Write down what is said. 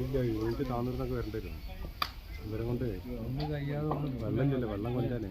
ഇല്ല എനിക്ക് താന്നിരുന്നൊക്കെ വരേണ്ടി വരും. ഇവരെ കൊണ്ട് വെള്ളം ഇല്ലല്ലോ വെള്ളം കൊണ്ടാനേ